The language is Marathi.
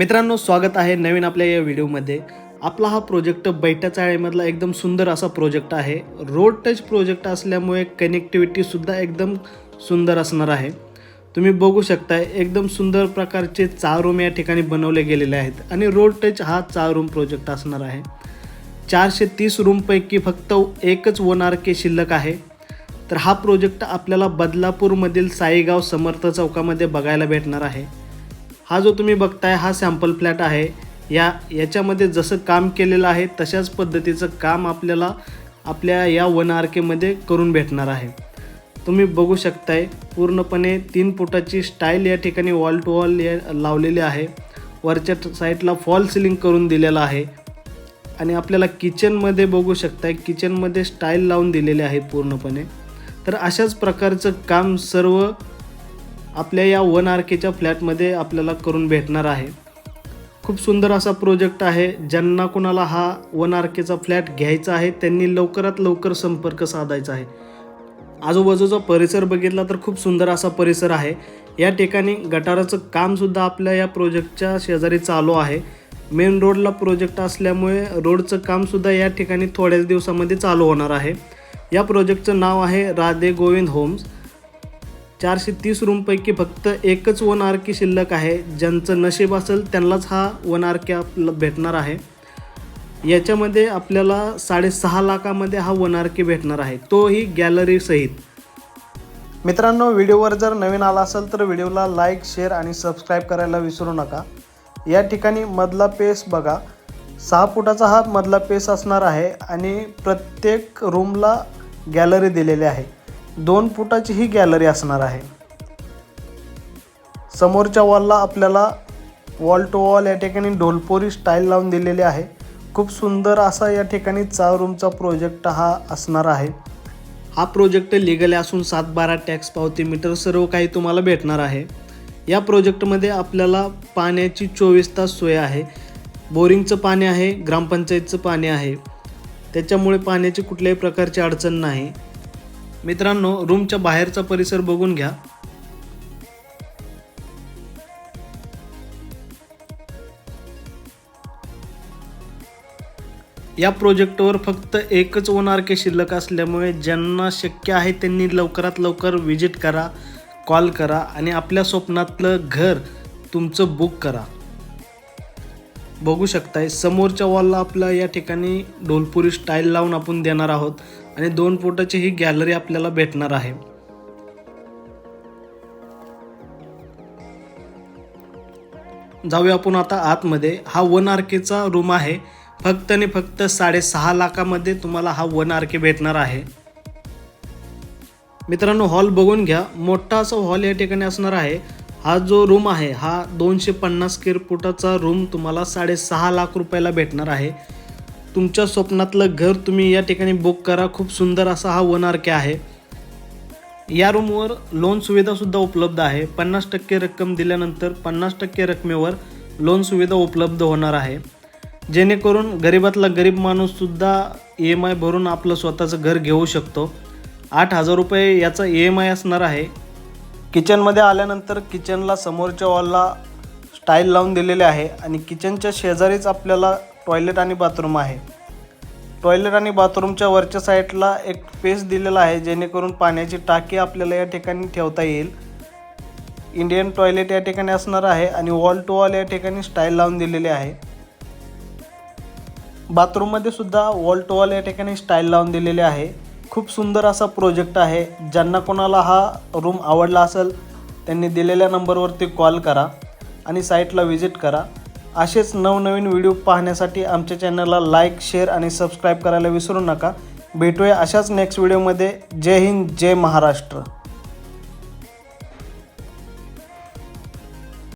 मित्रांनो स्वागत आहे नवीन आपल्या या व्हिडिओमध्ये. आपला हा प्रोजेक्ट बैठा चाळीमधला एकदम सुंदर असा प्रोजेक्ट आहे. रोड टच प्रोजेक्ट असल्यामुळे कनेक्टिव्हिटीसुद्धा एकदम सुंदर असणार आहे. तुम्ही बघू शकताय एकदम सुंदर प्रकारचे चार रूम या ठिकाणी बनवले गेलेले आहेत आणि रोड टच हा चार रूम प्रोजेक्ट असणार आहे. चारशे तीस रूमपैकी फक्त एकच वन आर के शिल्लक आहे. तर हा प्रोजेक्ट आपल्याला बदलापूरमधील साईगाव समर्थ चौकामध्ये बघायला भेटणार आहे. हा जो तुम्ही बघताय हा सॅम्पल फ्लॅट आहे. या याच्यामध्ये जसं काम केलेलं आहे तशाच पद्धतीचं काम आपल्याला आपल्या या वन आर केमध्ये करून भेटणार आहे. तुम्ही बघू शकताय पूर्णपणे तीन फुटाची स्टाईल या ठिकाणी वॉल टू वॉल या लावलेली आहे. वरच्या साईडला फॉल सिलिंग करून दिलेलं आहे. आणि आपल्याला किचनमध्ये बघू शकताय किचनमध्ये स्टाईल लावून दिलेले आहे पूर्णपणे. तर अशाच प्रकारचं काम सर्व आपल्या या वन आर केच्या फ्लॅटमध्ये आपल्याला करून भेटणार आहे. खूप सुंदर असा प्रोजेक्ट आहे. ज्यांना कुणाला हा वन आर केचा फ्लॅट घ्यायचा आहे त्यांनी लवकरात लवकर संपर्क साधायचा आहे. आजूबाजूचा परिसर बघितला तर खूप सुंदर असा परिसर आहे. या ठिकाणी गटाराचं कामसुद्धा आपल्या या प्रोजेक्टच्या शेजारी चालू आहे. मेन रोडला प्रोजेक्ट असल्यामुळे रोडचं कामसुद्धा या ठिकाणी थोड्याच दिवसामध्ये चालू होणार आहे. या प्रोजेक्टचं नाव आहे राधे गोविंद होम्स. चारशे तीस रूमपैकी फक्त एकच वन आर शिल्लक आहे. ज्यांचं नशीब असेल त्यांनाच हा वन आर के आपला भेटणार आहे. याच्यामध्ये आपल्याला साडेसहा लाखामध्ये हा वन आर के भेटणार आहे. तोही गॅलरीसहित मित्रांनो व्हिडिओवर जर नवीन आला असेल तर व्हिडिओला लाईक शेअर आणि सबस्क्राईब करायला विसरू नका. या ठिकाणी मधला पेस बघा. सहा फुटाचा हा मधला पेस असणार आहे आणि प्रत्येक रूमला गॅलरी दिलेली आहे. दोन फुटाची ही गॅलरी असणार आहे. समोरच्या वॉलला आपल्याला वॉल टू वॉल या ठिकाणी ढोलपोरी स्टाईल लावून दिलेली आहे. खूप सुंदर असा या ठिकाणी चार रूमचा प्रोजेक्ट हा असणार आहे. हा प्रोजेक्ट लिगल असून सात बारा टॅक्स पावती मीटर सर्व काही तुम्हाला भेटणार आहे. या प्रोजेक्टमध्ये आपल्याला पाण्याची चोवीस तास सोय आहे. बोरिंगचं पाणी आहे ग्रामपंचायतचं पाणी आहे. त्याच्यामुळे पाण्याची कुठल्याही प्रकारची अडचण नाही. मित्रांनो रूमच्या बाहेरचा परिसर बघून घ्या. या प्रोजेक्टवर फक्त एकच वन आर के शिल्लक असल्यामुळे ज्यांना शक्य आहे त्यांनी लवकरात लवकर विजिट करा कॉल करा आणि आपल्या स्वप्नातलं घर तुमचं बुक करा. बघू शकताय समोरच्या वॉलला आपल्या या ठिकाणी ढोलपुरी स्टाईल लावून आपण देणार आहोत. आणि दोन फुटाची ही गॅलरी आपल्याला भेटणार आहे. जाऊया आपण आता आतमध्ये. हा वन आर केचा रूम आहे. फक्त आणि फक्त साडेसहा लाखामध्ये तुम्हाला हा वन आर के भेटणार आहे. मित्रांनो हॉल बघून घ्या. मोठा असा हॉल या ठिकाणी असणार आहे. हा जो रूम आहे हा दोनशे पन्नास स्क्वेअर फुटाचा रूम तुम्हाला साडेसहा लाख रुपयाला भेटणार आहे. तुमच्या स्वप्नातलं घर तुम्ही या ठिकाणी बुक करा. खूप सुंदर असा हा वन आर के आहे. या रूमवर लोन सुविधासुद्धा उपलब्ध आहे. पन्नास टक्के रक्कम दिल्यानंतर पन्नास टक्के रकमेवर लोन सुविधा उपलब्ध होणार आहे. जेणेकरून गरिबातला गरीब माणूससुद्धा ई एम आय भरून आपलं स्वतःचं घर घेऊ शकतो. आठ हजार रुपये याचा ई एम आय असणार आहे. किचनमध्ये आल्यानंतर किचनला समोरच्या वॉलला स्टाईल लावून दिलेले आहे. आणि किचनच्या शेजारीच आपल्याला टॉयलेट आणि बाथरूम आहे. टॉयलेट आणि बाथरूमच्या वरच्या साईडला एक स्पेस दिलेला आहे जेणेकरून पाण्याची टाकी आपल्याला या ठिकाणी ठेवता येईल. इंडियन टॉयलेट या ठिकाणी असणार आहे आणि वॉल टू वॉल या ठिकाणी स्टाईल लावून दिलेली आहे. बाथरूममध्ये सुद्धा वॉल टू वॉल या ठिकाणी स्टाईल लावून दिलेली आहे. खूप सुंदर असा प्रोजेक्ट आहे. ज्यांना कोणाला हा रूम आवडला असेल त्यांनी दिलेल्या नंबरवरती कॉल करा आणि साईटला व्हिजिट करा. असेच नवनवीन व्हिडिओ पाहण्यासाठी आमच्या चॅनलला लाईक शेअर आणि सबस्क्राईब करायला विसरू नका. भेटूया अशाच नेक्स्ट व्हिडिओमध्ये जय हिंद जय महाराष्ट्र.